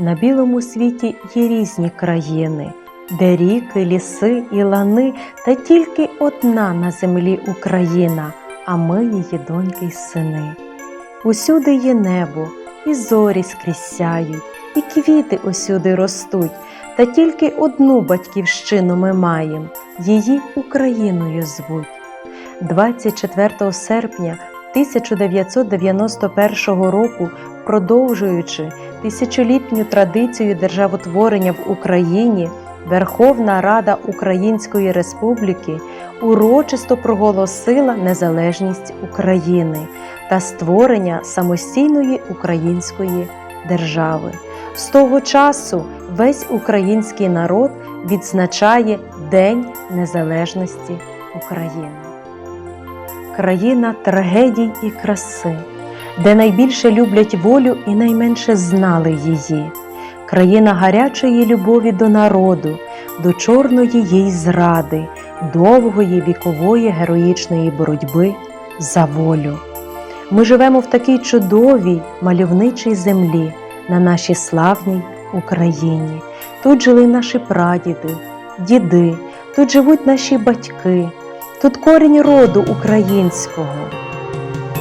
На білому світі є різні країни, де ріки, ліси і лани, та тільки одна на землі Україна, а ми її доньки й сини. Усюди є небо, і зорі скрізь сяють, і квіти усюди ростуть, та тільки одну батьківщину ми маємо, її Україною звуть. 24 серпня 1991 року, продовжуючи тисячолітню традицію державотворення в Україні, Верховна Рада Української Республіки урочисто проголосила незалежність України та створення самостійної української держави. З того часу весь український народ відзначає День Незалежності України. Країна трагедій і краси, де найбільше люблять волю і найменше знали її, країна гарячої любові до народу, до чорної їй зради, довгої вікової героїчної боротьби за волю. Ми живемо в такій чудовій мальовничій землі на нашій славній Україні. Тут жили наші прадіди, діди, тут живуть наші батьки, тут корінь роду українського.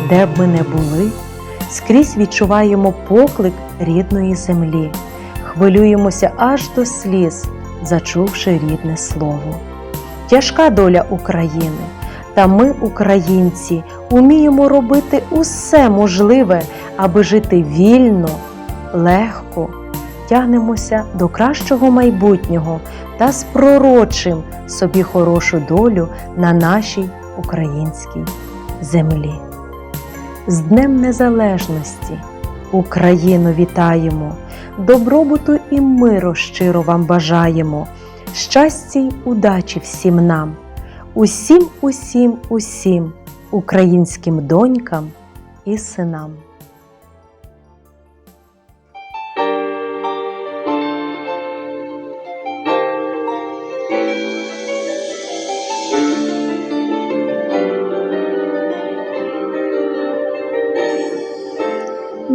Де б ми не були, скрізь відчуваємо поклик рідної землі, хвилюємося аж до сліз, зачувши рідне слово. Тяжка доля України, та ми, українці, уміємо робити усе можливе, аби жити вільно, легко, тягнемося до кращого майбутнього та спророчим собі хорошу долю на нашій українській землі. З Днем Незалежності Україну вітаємо, добробуту і миру щиро вам бажаємо, щастя й удачі всім нам, усім, усім, усім українським донькам і синам.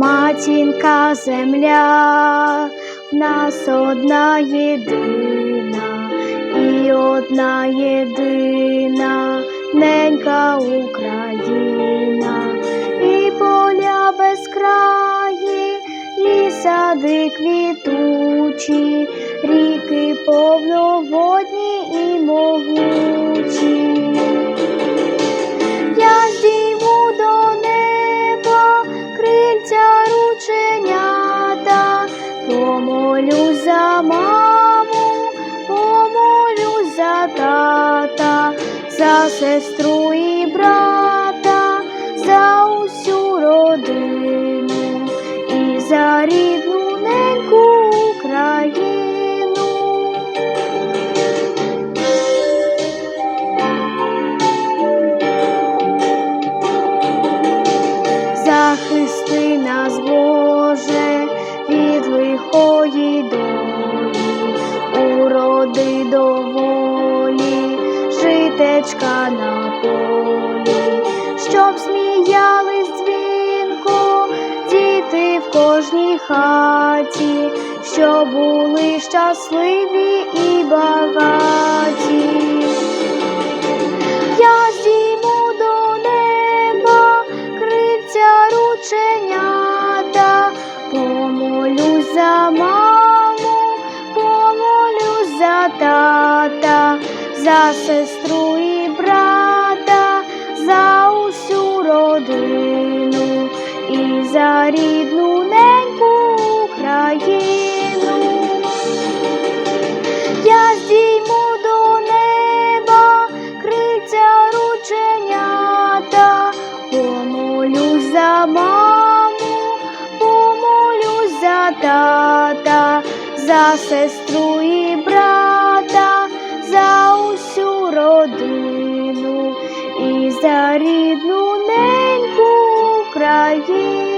Матінка земля, в нас одна єдина, і одна єдина ненька Україна, і поля безкраї, і сади квітучі, ріки повноводні і могучі. За сестру і житечка на полі, щоб сміялись дзвінко, діти в кожній хаті, щоб були щасливі і багаті. Я здійму до неба крильця рученята, помолю за маму, помолю за тата, за сестру і брата, за усю родину і за рідну неньку Україну. Я здійму до неба крильця рученята, помолю за маму, помолю за тата, за сестру і брата, за усю родину і за рідну неньку Україну.